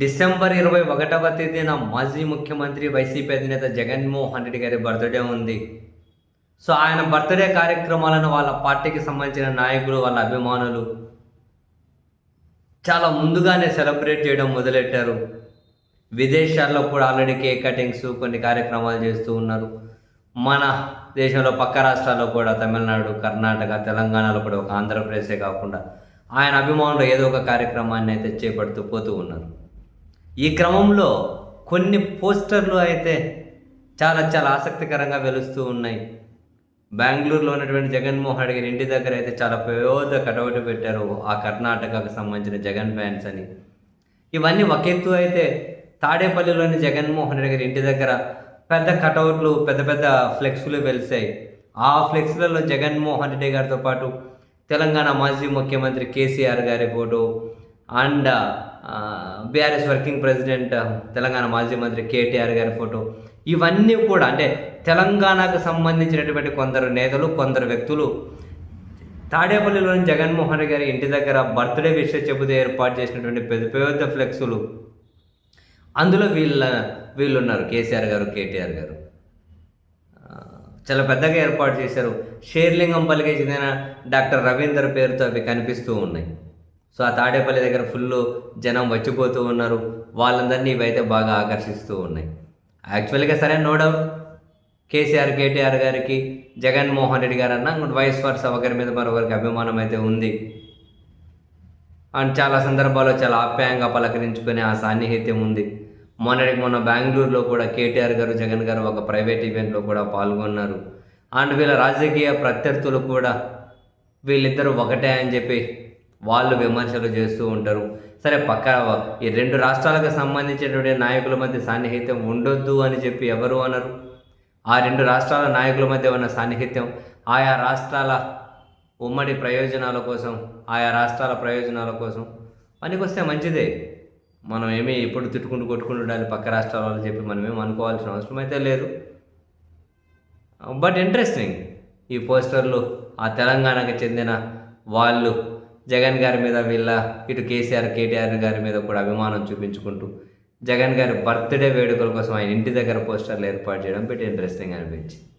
December ఇరవై ఒకటవ తేదీన మాజీ ముఖ్యమంత్రి వైసీపీ అధినేత జగన్మోహన్ రెడ్డి గారి బర్త్డే ఉంది. సో ఆయన బర్త్డే కార్యక్రమాలను వాళ్ళ పార్టీకి సంబంధించిన నాయకులు వాళ్ళ అభిమానులు చాలా ముందుగానే సెలబ్రేట్ చేయడం మొదలెట్టారు. విదేశాల్లో కూడా ఆల్రెడీ కేక్ కటింగ్స్ కొన్ని కార్యక్రమాలు చేస్తూ ఉన్నారు. మన దేశంలో పక్క రాష్ట్రాల్లో కూడా తమిళనాడు కర్ణాటక తెలంగాణలో కూడా ఒక ఆంధ్రప్రదేశే కాకుండా ఆయన అభిమానులు ఏదో ఒక కార్యక్రమాన్ని అయితే చేపడుతూ పోతూ ఉన్నారు. ఈ క్రమంలో కొన్ని పోస్టర్లు అయితే చాలా చాలా ఆసక్తికరంగా వెలుస్తూ ఉన్నాయి. బెంగళూరులో ఉన్నటువంటి జగన్మోహన్ రెడ్డి గారి ఇంటి దగ్గర అయితే చాలా పెద్ద కటౌట్ పెట్టారు ఆ కర్ణాటకకు సంబంధించిన జగన్ ఫ్యాన్స్ అని. ఇవన్నీ ఒక ఎత్తు అయితే తాడేపల్లిలోని జగన్మోహన్ రెడ్డి గారి ఇంటి దగ్గర పెద్ద కటౌట్లు పెద్ద పెద్ద ఫ్లెక్స్లు వెలిసాయి ఆ ఫ్లెక్స్లలో జగన్మోహన్ రెడ్డి గారితో పాటు తెలంగాణ మాజీ ముఖ్యమంత్రి కేసీఆర్ గారి photo and BRS working president Telangana మాజీ మంత్రి కేటీఆర్ గారి ఫోటో. ఇవన్నీ కూడా అంటే తెలంగాణకు సంబంధించినటువంటి కొందరు నేతలు కొందరు వ్యక్తులు తాడేపల్లిలోని జగన్మోహన్ రెడ్డి గారి ఇంటి దగ్గర బర్త్డే విషయం చెబుతూ ఏర్పాటు చేసినటువంటి పెద్ద పెద్ద ఫ్లెక్సులు. అందులో వీళ్ళ వీళ్ళు ఉన్నారు కేసీఆర్ గారు కేటీఆర్ గారు. చాలా పెద్దగా ఏర్పాటు చేశారు. షేర్లింగంపల్లికి చెందిన డాక్టర్ రవీందర్ పేరుతో అవి కనిపిస్తూ ఉన్నాయి. సో ఆ తాడేపల్లి దగ్గర ఫుల్ జనం వచ్చిపోతూ ఉన్నారు. వాళ్ళందరినీ ఇవైతే బాగా ఆకర్షిస్తూ ఉన్నాయి. యాక్చువల్గా సరే నో డౌట్. కేసీఆర్ కేటీఆర్ గారికి జగన్మోహన్ రెడ్డి గారు అన్న వయస్ వర్స ఒకరి మీద మరొకరికి అభిమానం అయితే ఉంది. అండ్ చాలా సందర్భాల్లో చాలా ఆప్యాయంగా పలకరించుకునే ఆ సాన్నిహిత్యం ఉంది. మొన్నటికి మొన్న బెంగళూరులో కూడా కేటీఆర్ గారు జగన్ గారు ఒక ప్రైవేట్ ఈవెంట్లో కూడా పాల్గొన్నారు. అండ్ వీళ్ళ రాజకీయ ప్రత్యర్థులు కూడా వీళ్ళిద్దరూ ఒకటే అని చెప్పి వాళ్ళు విమర్శలు చేస్తూ ఉంటారు. సరే పక్క ఈ రెండు రాష్ట్రాలకు సంబంధించినటువంటి నాయకుల మధ్య సాన్నిహిత్యం ఉండొద్దు అని చెప్పి ఎవరు అనరు? ఆ రెండు రాష్ట్రాల నాయకుల మధ్య ఉన్న సాన్నిహిత్యం ఆయా రాష్ట్రాల ఉమ్మడి ప్రయోజనాల కోసం ఆయా రాష్ట్రాల ప్రయోజనాల కోసం పనికొస్తే మంచిదే. మనం ఏమీ ఇప్పుడు తిట్టుకుంటూ కొట్టుకుంటూ ఉండాలి పక్క రాష్ట్రాల వాళ్ళు చెప్పి మనం ఏమి అనుకోవాల్సిన అవసరం అయితే లేదు. బట్ ఇంట్రెస్టింగ్ ఈ పోస్టర్లు ఆ తెలంగాణకు చెందిన వాళ్ళు జగన్ గారి మీద వీళ్ళ ఇటు కేసీఆర్ కేటీఆర్ గారి మీద కూడా అభిమానం చూపించుకుంటూ జగన్ గారి బర్త్డే వేడుకల కోసం ఆయన ఇంటి దగ్గర పోస్టర్లు ఏర్పాటు చేయడం పెట్టి ఇంట్రెస్టింగ్ అనిపించింది.